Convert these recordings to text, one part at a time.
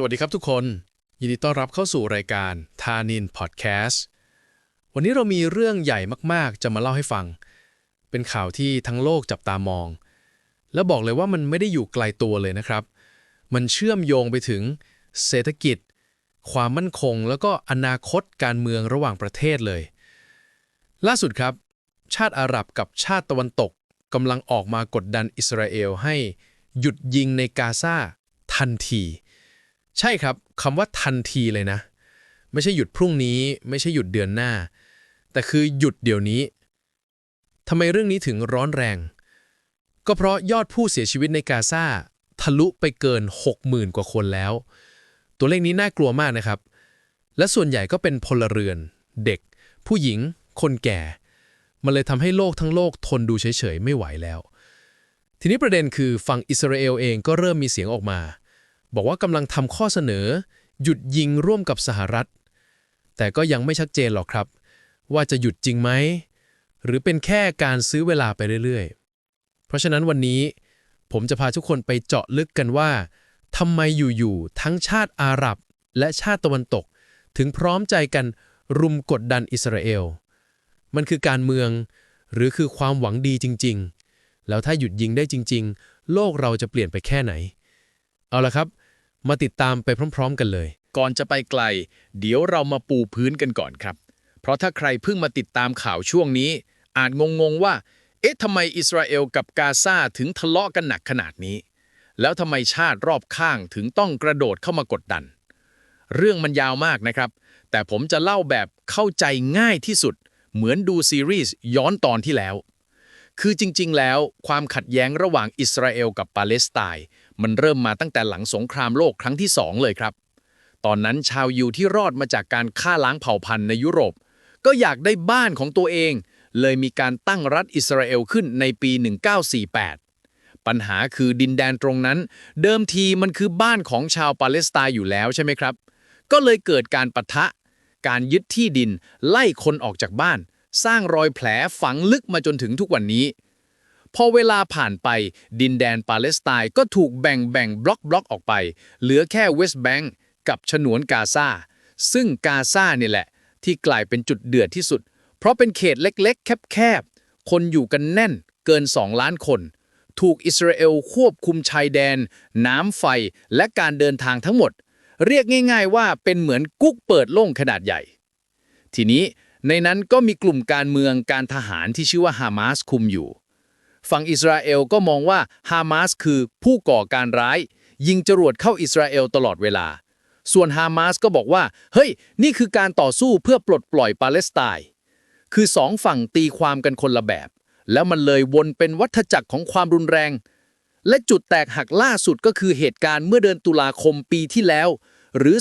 สวัสดีครับทุกคน ยินดีต้อนรับเข้าสู่รายการทานินพอดแคสต์วันนี้เรามีเรื่องใหญ่มากๆ จะมาเล่าให้ฟัง เป็นข่าวที่ทั้งโลกจับตามอง แล้วบอกเลยว่ามันไม่ได้อยู่ไกลตัวเลยนะครับ มันเชื่อมโยงไปถึงเศรษฐกิจ ความมั่นคง แล้วก็อนาคตการเมืองระหว่างประเทศเลย ล่าสุดครับ ชาติอาหรับกับชาติตะวันตกกำลังออกมากดดันอิสราเอลให้หยุดยิงในกาซาทันที ใช่ครับคำว่าทันทีเลยนะ ไม่ใช่หยุดพรุ่งนี้ ไม่ใช่หยุดเดือนหน้า แต่คือหยุดเดี๋ยวนี้ทำไมเรื่องนี้ถึงร้อนแรง ก็เพราะยอดผู้เสียชีวิตในกาซาทะลุไปเกิน 60,000 กว่าคนแล้ว ตัวเลขนี้น่ากลัวมากนะครับ และส่วนใหญ่ก็เป็นพลเรือน เด็ก ผู้หญิง คนแก่ มันเลยทำให้โลกทั้งโลกทนดูเฉยๆ ไม่ไหวแล้ว ทีนี้ประเด็นคือฝั่งอิสราเอลเองก็เริ่มมีเสียงออกมา บอกว่ากำลังทำข้อเสนอ หยุดยิงร่วมกับสหรัฐ แต่ก็ยังไม่ชัดเจนหรอกครับ ว่าจะหยุดจริงไหม หรือเป็นแค่การซื้อเวลาไปเรื่อยๆ เพราะฉะนั้นวันนี้ผมจะพาทุกคนไปเจาะลึกกันว่าทำไมอยู่ๆทั้งชาติอาหรับและชาติตะวันตก ถึงพร้อมใจกันรุมกดดันอิสราเอล มันคือการเมืองหรือคือความหวังดีจริง ๆ แล้วถ้าหยุดยิงได้จริง ๆ โลกเราจะเปลี่ยนไปแค่ไหน เอาละครับ มาติดตามไปพร้อม ๆ กันเลย ก่อนจะไปไกล เดี๋ยวเรามาปูพื้นกันก่อนครับ เพราะถ้าใครเพิ่งมาติดตามข่าวช่วงนี้ อาจงงๆว่า เอ๊ะทำไมอิสราเอลกับกาซาถึงทะเลาะกันหนักขนาดนี้ แล้วทำไมชาติรอบข้างถึงต้องกระโดดเข้ามากดดัน เรื่องมันยาวมากนะครับ แต่ผมจะเล่าแบบเข้าใจง่ายที่สุด เหมือนดูซีรีส์ย้อนตอนที่แล้ว คือจริง ๆ แล้วความขัดแย้งระหว่างอิสราเอลกับปาเลสไตน์มันเริ่มมาตั้งแต่หลังสงครามโลกครั้งที่สองเลยครับ ตอนนั้นชาวยิวที่รอดมาจากการฆ่าล้างเผ่าพันธุ์ในยุโรป ก็อยากได้บ้านของตัวเอง เลยมีการตั้งรัฐอิสราเอลขึ้นในปี 1948 ปัญหาคือดินแดนตรงนั้น เดิมทีมันคือบ้านของชาวปาเลสไตน์อยู่แล้วใช่ไหมครับ ก็เลยเกิดการปะทะ การยึดที่ดินไล่คนออกจากบ้าน สร้างรอยแผลฝังลึกมาจนถึงทุกวันนี้ พอเวลาผ่านไปดินแดนปาเลสไตน์ก็ถูกแบ่งแบ่งบล็อกบล็อกออกไป เหลือแค่เวสต์แบงก์กับฉนวนกาซาซึ่งกาซาเนี่ยแหละ ที่กลายเป็นจุดเดือดที่สุด เพราะเป็นเขตเล็กๆ แคบๆ คนอยู่กันแน่นเกิน 2 ล้านคน ถูกอิสราเอลควบคุมชายแดน น้ำไฟและการเดินทางทั้งหมด เรียกง่าย ๆ ว่าเป็นเหมือนกุ๊กเปิดโล่งขนาดใหญ่ ทีนี้ ในนั้นก็มีกลุ่มการเมืองการทหารที่ชื่อว่าฮามาสคุมอยู่ ฝั่งอิสราเอลก็มองว่าฮามาสคือผู้ก่อการร้าย ยิงจรวดเข้าอิสราเอลตลอดเวลา ส่วนฮามาสก็บอกว่า เฮ้ย นี่คือการต่อสู้เพื่อปลดปล่อยปาเลสไตน์คือสองฝั่งตีความกันคนละแบบ แล้วมันเลยวนเป็นวัฏจักรของความรุนแรง และจุดแตกหักล่าสุดก็คือเหตุการณ์เมื่อเดือนตุลาคมปีที่แล้ว หรือ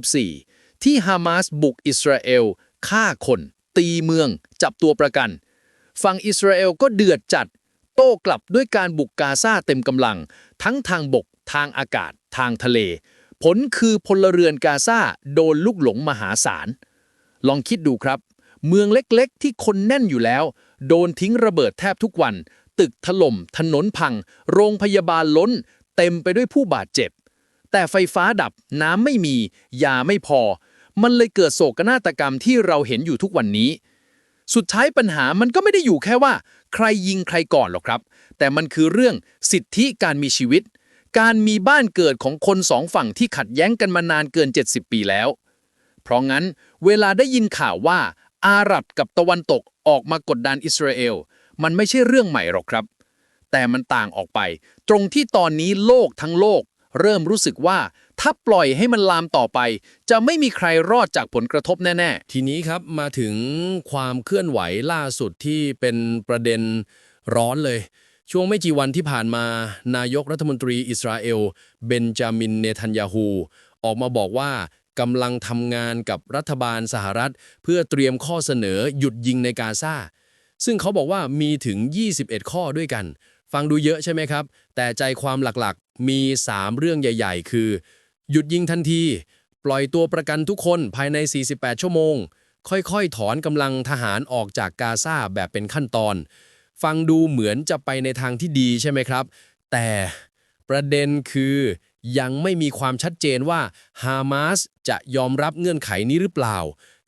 2024 ที่ฮามาสบุกอิสราเอล ฆ่าคน ตีเมือง จับตัวประกัน ฝั่งอิสราเอลก็เดือดจัด โต้กลับด้วยการบุกกาซาเต็มกำลัง ทั้งทางบก ทางอากาศ ทางทะเล ผลคือพลเรือนกาซาโดนลูกหลงมหาศาล ลองคิดดูครับ เมืองเล็กๆ ที่คนแน่นอยู่แล้ว โดนทิ้งระเบิดแทบทุกวัน ตึกถล่ม ถนนพัง โรงพยาบาลล้น เต็มไปด้วยผู้บาดเจ็บ แต่ไฟฟ้าดับ น้ำไม่มี ยาไม่พอ มันเลยเกิดโศกนาฏกรรมที่เราเห็นอยู่ทุกวันนี้ สุดท้ายปัญหามันก็ไม่ได้อยู่แค่ว่า ใครยิงใครก่อนหรอกครับ แต่มันคือเรื่องสิทธิการมีชีวิต การมีบ้านเกิดของคนสองฝั่งที่ขัดแย้งกันมานานเกิน 70 ปีแล้ว เพราะงั้นเวลาได้ยินข่าวว่า อาหรับกับตะวันตกออกมากดดันอิสราเอล มันไม่ใช่เรื่องใหม่หรอกครับ แต่มันต่างออกไป ตรงที่ตอนนี้โลกทั้งโลก เริ่มรู้สึกว่าถ้าปล่อยให้มันลามต่อไป จะไม่มีใครรอดจากผลกระทบแน่ ๆ ทีนี้ครับมาถึงความเคลื่อนไหวล่าสุดที่เป็นประเด็นร้อนเลย ช่วงไม่กี่วันที่ผ่านมา นายกรัฐมนตรีอิสราเอล เบนจามินเนทันยาฮู ออกมาบอกว่ากำลังทำงานกับรัฐบาลสหรัฐ เพื่อเตรียมข้อเสนอหยุดยิงในกาซาซึ่งเขาบอกว่ามีถึง 21 ข้อด้วยกัน ฟังดูเยอะใช่ไหมครับ แต่ใจความหลักๆ มี 3 เรื่องใหญ่ ๆ คือ หยุดยิงทันที ปล่อยตัวประกันทุกคนภายใน 48 ชั่วโมง ค่อยๆ ถอนกำลังทหารออกจากกาซาแบบเป็นขั้นตอน ฟังดูเหมือนจะไปในทางที่ดีใช่ไหมครับ แต่ประเด็นคือยังไม่มีความชัดเจนว่าฮามาสจะยอมรับเงื่อนไขนี้หรือเปล่า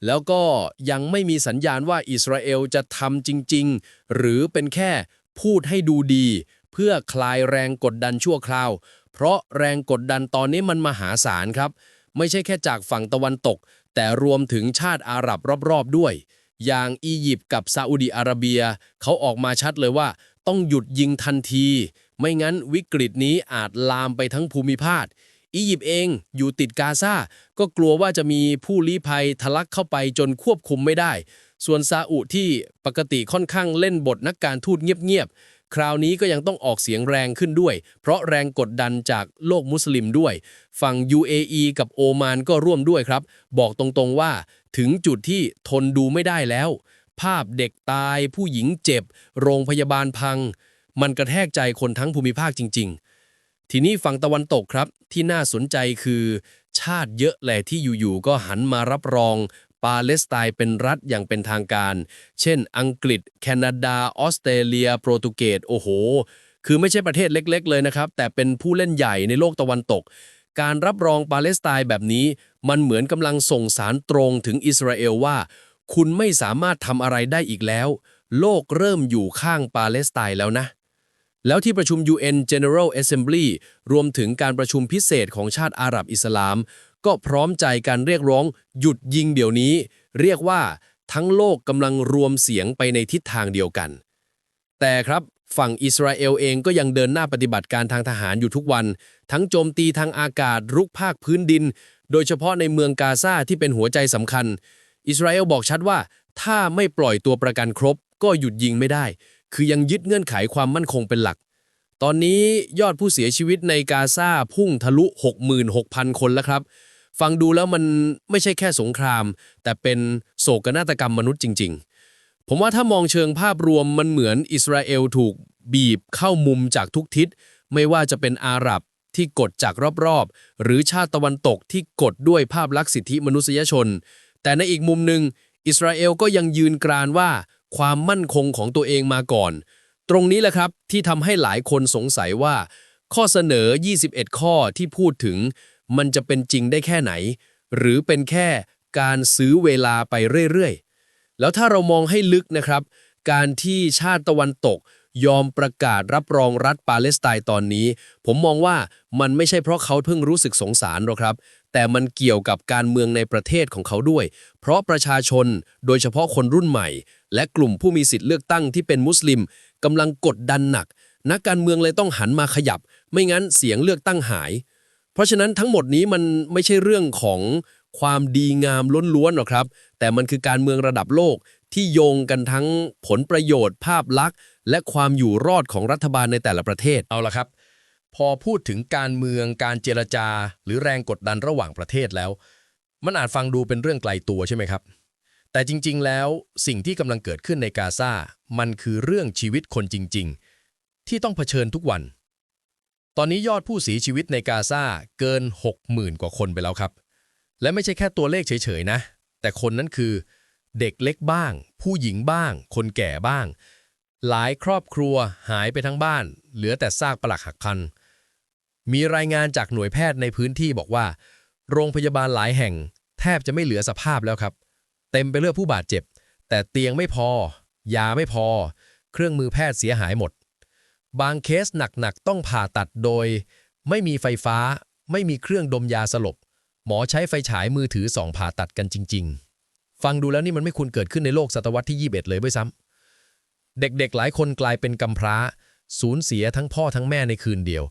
แล้วก็ยังไม่มีสัญญาณว่าอิสราเอลจะทำจริง ๆ หรือเป็นแค่พูดให้ดูดี เพื่อคลายแรงกดดันชั่วคราว เพราะแรงกดดันตอนนี้มันมหาศาลครับ ไม่ใช่แค่จากฝั่งตะวันตก แต่รวมถึงชาติอาหรับรอบๆด้วย อย่างอียิปต์กับซาอุดีอาระเบีย เขาออกมาชัดเลยว่า ต้องหยุดยิงทันที ไม่งั้นวิกฤตนี้อาจลามไปทั้งภูมิภาคอียิปต์เองอยู่ติดกาซาก็กลัวว่าจะมีผู้ลี้ภัยทะลักเข้าไปจนควบคุมไม่ได้ ส่วนซาอุที่ปกติค่อนข้างเล่นบทนักการทูตเงียบๆ คราวนี้ก็ยังต้องออกเสียงแรงขึ้นด้วย เพราะแรงกดดันจากโลกมุสลิมด้วย ฝั่ง UAE กับโอมานก็ร่วมด้วยครับ บอกตรงๆว่า ถึงจุดที่ทนดูไม่ได้แล้ว ภาพเด็กตาย ผู้หญิงเจ็บ โรงพยาบาลพัง มันกระแทกใจคนทั้งภูมิภาคจริง ๆ ทีนี้ฝั่งตะวันตกครับที่น่าสนใจคือ ชาติเยอะแหละที่อยู่ๆก็หันมารับรอง ปาเลสไตน์เป็นรัฐอย่างเป็นทางการ เช่น อังกฤษ แคนาดา ออสเตรเลีย โปรตุเกส โอ้โห คือไม่ใช่ประเทศเล็ก ๆ เลยนะครับ แต่เป็นผู้เล่นใหญ่ในโลกตะวันตก การรับรองปาเลสไตน์แบบนี้ มันเหมือนกำลังส่งสารตรงถึงอิสราเอลว่า คุณไม่สามารถทำอะไรได้อีกแล้ว โลกเริ่มอยู่ข้างปาเลสไตน์แล้วนะแล้วที่ประชุม UN General Assembly รวมถึงการประชุมพิเศษของชาติอาหรับอิสลาม ก็พร้อมใจการเรียกร้องหยุดยิงเดี๋ยวนี้ เรียกว่าทั้งโลกกำลังรวมเสียงไปในทิศทางเดียวกัน แต่ครับฝั่งอิสราเอลเองก็ยังเดินหน้าปฏิบัติการทางทหารอยู่ทุกวัน ทั้งโจมตีทางอากาศรุกภาคพื้นดิน โดยเฉพาะในเมืองกาซาที่เป็นหัวใจสำคัญ อิสราเอลบอกชัดว่า ถ้าไม่ปล่อยตัวประกันครบ ก็หยุดยิงไม่ได้ คือยังยึดเงื่อนไขความมั่นคงเป็นหลัก ตอนนี้ยอดผู้เสียชีวิตในกาซาพุ่งทะลุ 66,000 คนแล้วครับ ฟังดูแล้วมันไม่ใช่แค่สงคราม แต่เป็นโศกนาฏกรรมมนุษย์จริง ๆ ผมว่าถ้ามองเชิงภาพรวมมันเหมือนอิสราเอลถูกบีบเข้ามุมจากทุกทิศ ไม่ว่าจะเป็นอาหรับที่กดจากรอบๆ หรือชาติตะวันตกที่กดด้วยภาพลักษณ์สิทธิมนุษยชน แต่ในอีกมุมหนึ่งอิสราเอลก็ยังยืนกรานว่าความมั่นคงของตัวเองมาก่อน ตรงนี้แหละครับที่ทำให้หลายคนสงสัยว่า ข้อเสนอ 21 ข้อที่พูดถึง มันจะเป็นจริงได้แค่ไหน หรือเป็นแค่การซื้อเวลาไปเรื่อยๆ แล้วถ้าเรามองให้ลึกนะครับ การที่ชาติตะวันตกยอมประกาศรับรองรัฐปาเลสไตน์ตอนนี้ ผมมองว่ามันไม่ใช่เพราะเขาเพิ่งรู้สึกสงสารหรอกครับ แต่มันเกี่ยวกับการเมืองในประเทศของเขาด้วย เพราะประชาชนโดยเฉพาะคนรุ่นใหม่ และกลุ่มผู้มีสิทธิ์เลือกตั้งที่เป็นมุสลิมกำลังกดดันหนัก นักการเมืองเลยต้องหันมาขยับ ไม่งั้นเสียงเลือกตั้งหาย เพราะฉะนั้นทั้งหมดนี้มันไม่ใช่เรื่องของความดีงามล้วนๆหรอกครับ แต่มันคือการเมืองระดับโลกที่โยงกันทั้งผลประโยชน์ ภาพลักษณ์ และความอยู่รอดของรัฐบาลในแต่ละประเทศเอาละครับ พอพูดถึงการเมืองการเจรจา หรือแรงกดดันระหว่างประเทศแล้ว มันอาจฟังดูเป็นเรื่องไกลตัวใช่ไหมครับ แต่จริง ๆ แล้วสิ่งที่กำลังเกิดขึ้นในกาซามันคือเรื่องชีวิตคนจริง ๆ ที่ต้องเผชิญทุกวัน ตอนนี้ยอดผู้เสียชีวิตในกาซาเกิน 60,000 กว่าคนไปแล้วครับ และไม่ใช่แค่ตัวเลขเฉยๆนะ แต่คนนั้นคือ เด็กเล็กบ้าง ผู้หญิงบ้าง คนแก่บ้าง หลายครอบครัวหายไปทั้งบ้าน เหลือแต่ซากปลักหักพังมีรายงานจากหน่วยแพทย์ในพื้นที่บอกว่า โรงพยาบาลหลายแห่ง แทบจะไม่เหลือสภาพแล้วครับ เต็มไปด้วยผู้บาดเจ็บ แต่เตียงไม่พอ ยาไม่พอ เครื่องมือแพทย์เสียหายหมด บางเคสหนักๆต้องผ่าตัดโดย ไม่มีไฟฟ้า ไม่มีเครื่องดมยาสลบ หมอใช้ไฟฉายมือถือส่องผ่าตัดกันจริง ๆ ฟังดูแล้วนี่มันไม่ควรเกิดขึ้นในโลกศตวรรษที่ 21 เลยด้วยซ้ำเด็กๆ หลายคนกลายเป็นกำพร้า สูญเสียทั้งพ่อทั้งแม่ในคืนเดียว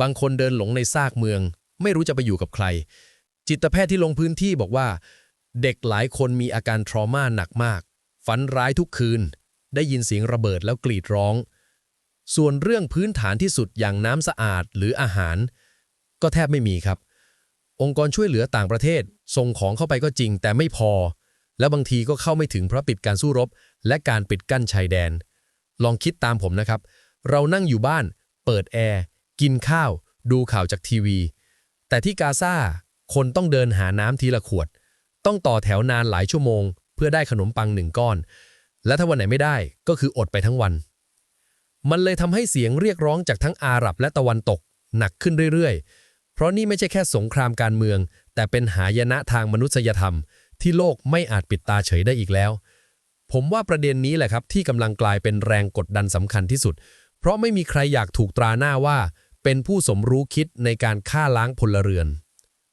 บางคนเดินหลงในซากเมือง ไม่รู้จะไปอยู่กับใคร จิตแพทย์ที่ลงพื้นที่บอกว่า เด็กหลายคนมีอาการทรมาหนักมาก ฝันร้ายทุกคืน ได้ยินเสียงระเบิดแล้วกรีดร้อง ส่วนเรื่องพื้นฐานที่สุดอย่างน้ำสะอาดหรืออาหาร ก็แทบไม่มีครับ องค์กรช่วยเหลือต่างประเทศ ส่งของเข้าไปก็จริงแต่ไม่พอ และบางทีก็เข้าไม่ถึงเพราะปิดการสู้รบ และการปิดกั้นชายแดน ลองคิดตามผมนะครับ เรานั่งอยู่บ้าน เปิดแอร์ กินข้าว ดูข่าวจากทีวี แต่ที่กาซาคนต้องเดินหาน้ำทีละขวด ต้องต่อแถวนานหลายชั่วโมง เพื่อได้ขนมปังหนึ่งก้อน และถ้าวันไหนไม่ได้ก็คืออดไปทั้งวัน มันเลยทำให้เสียงเรียกร้องจากทั้งอาหรับและตะวันตก หนักขึ้นเรื่อยๆ เพราะนี่ไม่ใช่แค่สงครามการเมือง แต่เป็นหายนะทางมนุษยธรรม ที่โลกไม่อาจปิดตาเฉยได้อีกแล้ว ผมว่าประเด็นนี้แหละครับที่กำลังกลายเป็นแรงกดดันสำคัญที่สุด เพราะไม่มีใครอยากถูกตราหน้าว่า เป็นผู้สมรู้คิดในการฆ่าล้างพลเรือน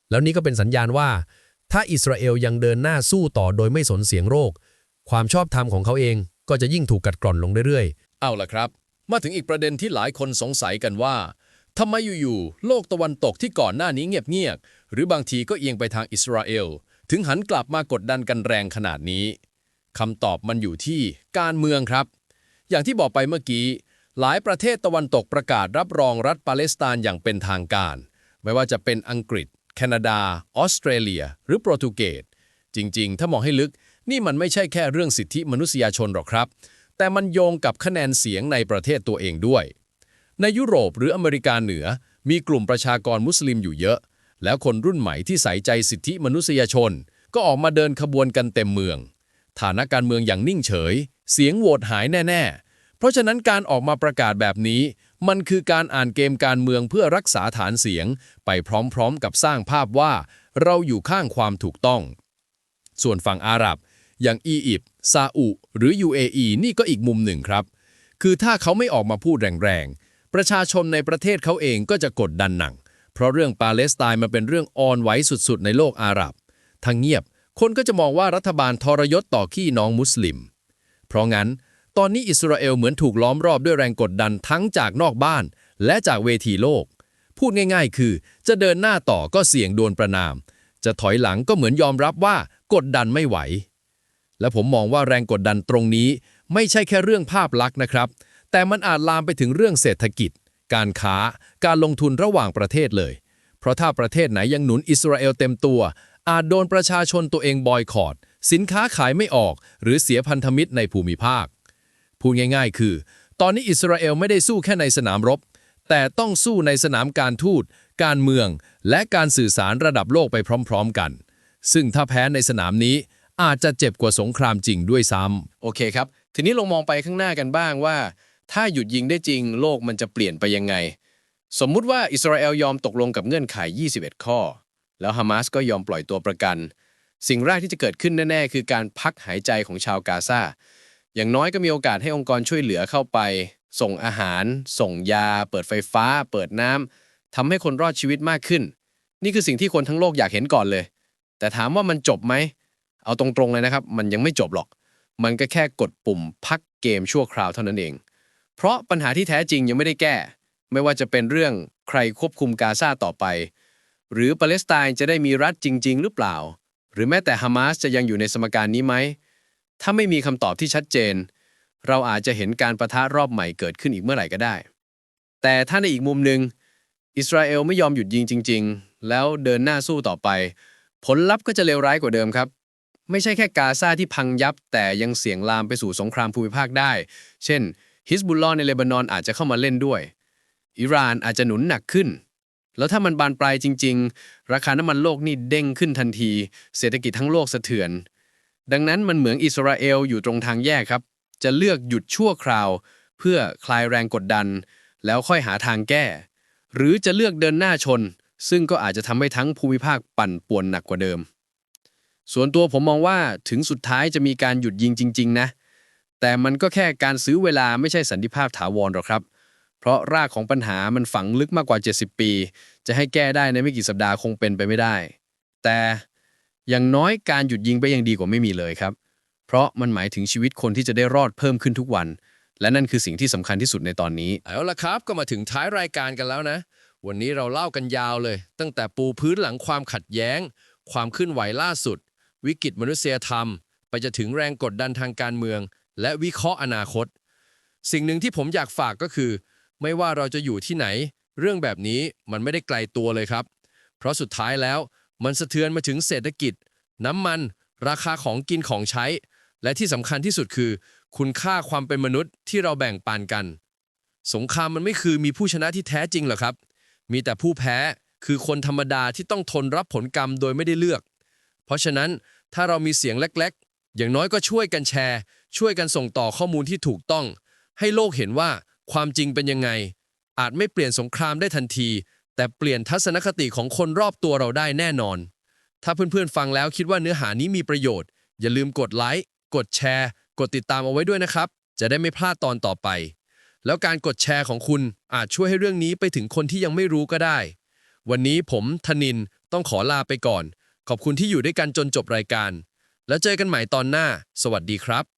แล้วนี่ก็เป็นสัญญาณว่า ถ้าอิสราเอลยังเดินหน้าสู้ต่อโดยไม่สนเสียงโรค ความชอบธรรมของเขาเองก็จะยิ่งถูกกัดกร่อนลงเรื่อยๆ เอาล่ะครับ มาถึงอีกประเด็นที่หลายคนสงสัยกันว่าทำไมอยู่ๆโลกตะวันตกที่ก่อนหน้านี้เงียบๆหรือบางทีก็เอียงไปทางอิสราเอล ถึงหันกลับมากดดันกันแรงขนาดนี้คำตอบมันอยู่ที่การเมืองครับ อย่างที่บอกไปเมื่อกี้ หลายประเทศตะวันตกประกาศรับรองรัฐปาเลสไตน์อย่างเป็นทางการ ไม่ว่าจะเป็นอังกฤษ แคนาดา ออสเตรเลีย หรือโปรตุเกสจริง ๆ ถ้ามองให้ลึกนี่มันไม่ใช่แค่เรื่องสิทธิมนุษยชนหรอกครับ แต่มันโยงกับคะแนนเสียงในประเทศตัวเองด้วย ในยุโรปหรืออเมริกาเหนือ มีกลุ่มประชากรมุสลิมอยู่เยอะ แล้วคนรุ่นใหม่ที่ใส่ใจสิทธิมนุษยชน ก็ออกมาเดินขบวนกันเต็มเมือง ฐานะการเมืองอย่างนิ่งเฉย เสียงโหวตหายแน่ ๆ เพราะฉะนั้นการออกมาประกาศแบบนี้ มันคือการอ่านเกมการเมืองเพื่อรักษาฐานเสียง ไปพร้อมๆ กับสร้างภาพว่า เราอยู่ข้างความถูกต้อง ส่วนฝั่งอาหรับ อย่างอียิปต์ซาอุหรือ UAE นี่ก็อีกมุมหนึ่งครับ คือถ้าเขาไม่ออกมาพูดแรงๆ ประชาชนในประเทศเขาเองก็จะกดดันหนักเพราะเรื่องปาเลสไตน์มันเป็นเรื่องอ่อนไหวสุดๆ ในโลกอาหรับทั้งเงียบ คนก็จะมองว่ารัฐบาลทรยศต่อขี้น้องมุสลิม เพราะงั้น ตอนนี้อิสราเอลเหมือนถูกล้อมรอบด้วยแรงกดดันทั้งจากนอกบ้าน และจากเวทีโลก พูดง่าย ๆ คือ จะเดินหน้าต่อก็เสี่ยงโดนประนาม จะถอยหลังก็เหมือนยอมรับว่ากดดันไม่ไหว และผมมองว่าแรงกดดันตรงนี้ ไม่ใช่แค่เรื่องภาพลักษณ์นะครับ แต่มันอาจลามไปถึงเรื่องเศรษฐกิจ การค้า การลงทุนระหว่างประเทศเลย เพราะถ้าประเทศไหนยังหนุนอิสราเอลเต็มตัว อาจโดนประชาชนตัวเองบอยคอรดสินค้าขายไม่ออก หรือเสียพันธมิตรในภูมิภาค พูดง่ายๆ คือ ตอนนี้อิสราเอลไม่ได้สู้แค่ในสนามรบ แต่ต้องสู้ในสนามการทูต การเมือง และการสื่อสารระดับโลกไปพร้อม ๆ กัน ซึ่งถ้าแพ้ในสนามนี้ อาจจะเจ็บกว่าสงครามจริงด้วยซ้ำโอเคครับ ทีนี้ลงมองไปข้างหน้ากันบ้างว่า ถ้าหยุดยิงได้จริงโลกมันจะเปลี่ยนไปยังไง สมมุติว่าอิสราเอลยอมตกลงกับเงื่อนไข 21 ข้อ แล้วฮามาสก็ยอมปล่อยตัวประกัน สิ่งแรกที่จะเกิดขึ้นแน่ๆ คือการพักหายใจของชาวกาซาอย่างน้อยก็มีโอกาสให้องค์กรช่วยเหลือเข้าไป ส่งอาหาร ส่งยา เปิดไฟฟ้า เปิดน้ำทำให้คนรอดชีวิตมากขึ้น นี่คือสิ่งที่คนทั้งโลกอยากเห็นก่อนเลย แต่ถามว่ามันจบไหม เอาตรงๆเลยนะครับ มันยังไม่จบหรอก มันก็แค่กดปุ่มพักเกมชั่วคราวเท่านั้นเอง เพราะปัญหาที่แท้จริงยังไม่ได้แก้ ไม่ว่าจะเป็นเรื่องใครควบคุมกาซาต่อไป หรือปาเลสไตน์จะได้มีรัฐจริง ๆ หรือเปล่า หรือแม้แต่ฮามาสจะยังอยู่ในสมการนี้ไหมถ้าไม่มีคำตอบที่ชัดเจน เราอาจจะเห็นการประทะรอบใหม่เกิดขึ้นอีกเมื่อไหร่ก็ได้ แต่ถ้าในอีกมุมหนึ่งอิสราเอลไม่ยอมหยุดยิงจริง ๆ แล้วเดินหน้าสู้ต่อไป ผลลัพธ์ก็จะเลวร้ายกว่าเดิมครับ ไม่ใช่แค่กาซาที่พังยับ แต่ยังเสี่ยงลามไปสู่สงครามภูมิภาคได้ เช่น ฮิสบุลลอในเลบานอนอาจจะเข้ามาเล่นด้วย อิหร่านอาจจะหนุนหนักขึ้น แล้วถ้ามันบานปลายจริง ๆ ราคาน้ำมันโลกนี่เด้งขึ้นทันที เศรษฐกิจทั้งโลกสะเทือน ดังนั้นมันเหมือนอิสราเอลอยู่ตรงทางแยกครับ จะเลือกหยุดชั่วคราว เพื่อคลายแรงกดดัน แล้วค่อยหาทางแก้ หรือจะเลือกเดินหน้าชน ซึ่งก็อาจจะทำให้ทั้งภูมิภาคปั่นป่วนหนักกว่าเดิม ส่วนตัวผมมองว่าถึงสุดท้ายจะมีการหยุดยิงจริง ๆ นะ แต่มันก็แค่การซื้อเวลาไม่ใช่สันติภาพถาวรหรอกครับ เพราะรากของปัญหามันฝังลึกมากกว่า 70 ปี จะให้แก้ได้ในไม่กี่สัปดาห์คงเป็นไปไม่ได้ แต่อย่างน้อยการหยุดยิงไปยังดีกว่าไม่มีเลยครับ เพราะมันหมายถึงชีวิตคนที่จะได้รอดเพิ่มขึ้นทุกวัน และนั่นคือสิ่งที่สำคัญที่สุดในตอนนี้ เอาละครับก็มาถึงท้ายรายการกันแล้วนะ วันนี้เราเล่ากันยาวเลย ตั้งแต่ปูพื้นหลังความขัดแย้ง ความเคลื่อนไหวล่าสุด วิกฤตมนุษยธรรม ไปจะถึงแรงกดดันทางการเมือง และวิเคราะห์อนาคต สิ่งหนึ่งที่ผมอยากฝากก็คือ ไม่ว่าเราจะอยู่ที่ไหน เรื่องแบบนี้มันไม่ได้ไกลตัวเลยครับ เพราะสุดท้ายแล้วมันสะเทือนมาถึงเศรษฐกิจ น้ำมัน ราคาของกินของใช้ และที่สำคัญที่สุดคือ คุณค่าความเป็นมนุษย์ที่เราแบ่งปันกัน สงครามมันไม่คือมีผู้ชนะที่แท้จริงหรอกครับ มีแต่ผู้แพ้คือคนธรรมดาที่ต้องทนรับผลกรรมโดยไม่ได้เลือก เพราะฉะนั้น ถ้าเรามีเสียงเล็กๆ อย่างน้อยก็ช่วยกันแชร์ ช่วยกันส่งต่อข้อมูลที่ถูกต้อง ให้โลกเห็นว่าความจริงเป็นยังไง อาจไม่เปลี่ยนสงครามได้ทันที แต่เปลี่ยนทัศนคติของคนรอบตัวเราได้แน่นอน ถ้าเพื่อนๆฟังแล้วคิดว่าเนื้อหานี้มีประโยชน์ อย่าลืมกดไลค์กดแชร์ กดติดตามเอาไว้ด้วยนะครับ จะได้ไม่พลาดตอนต่อไป แล้วการกดแชร์ของคุณอาจช่วยให้เรื่องนี้ไปถึงคนที่ยังไม่รู้ก็ได้ วันนี้ผมธนินต้องขอลาไปก่อน ขอบคุณที่อยู่ด้วยกันจนจบรายการ แล้วเจอกันใหม่ตอนหน้า สวัสดีครับ